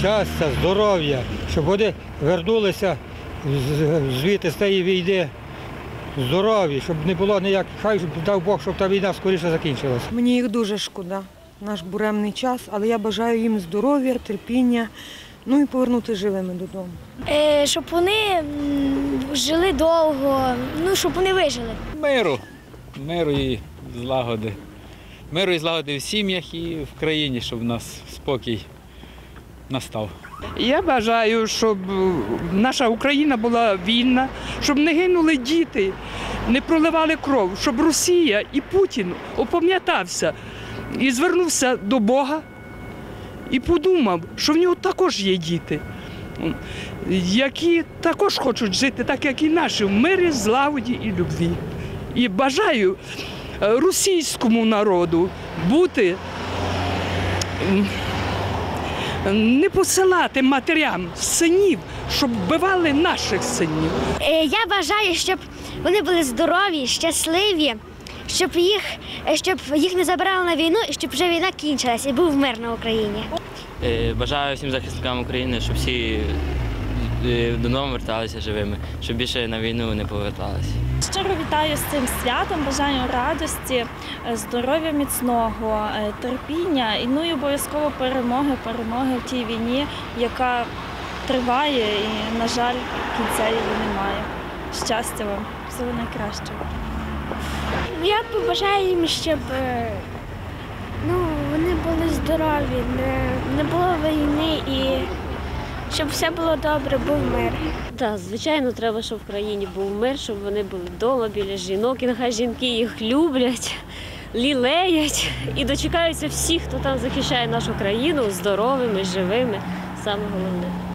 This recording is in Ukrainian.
щастя, здоров'я, щоб вони вернулися звідти з тієї війни здорові, щоб не було ніяких, хай щоб дав Бог, щоб та війна скоріше закінчилася. Мені їх дуже шкода, наш буремний час, але я бажаю їм здоров'я, терпіння, ну і повернути живими додому. Е, щоб вони жили довго, ну щоб вони вижили. Миру, миру і злагоди. Миру і злагоди в сім'ях і в країні, щоб у нас спокій настав. Я бажаю, щоб наша Україна була вільна, щоб не гинули діти, не проливали кров, щоб Росія і Путін опам'ятався і звернувся до Бога і подумав, що в нього також є діти, які також хочуть жити, так як і наші, в мирі, злагоді і любві. І бажаю е, російському народу бути не посилати матерям синів, щоб вбивали наших синів. Е, я бажаю, щоб вони були здорові, щасливі, щоб їх, е, щоб їх не забирали на війну і щоб вже війна кінчилась і був мир на Україні. Е, Бажаю всім захисникам України, щоб всі додому верталися живими, щоб більше на війну не поверталися. Щиро вітаю з цим святом, бажаю радості, е, здоров'я міцного, е, терпіння і ну і обов'язково перемоги, перемоги в тій війні, яка триває і, на жаль, кінця її немає. Щастя вам, всього найкращого. Я побажаю їм, щоб е, ну, вони були здорові, не, не було війни і щоб все було добре, був мир. Так, звичайно, треба, щоб в країні був мир, щоб вони були вдома біля жінок, і нехай жінки їх люблять, лілеять і дочекаються всіх, хто там захищає нашу країну здоровими, живими. Саме головне.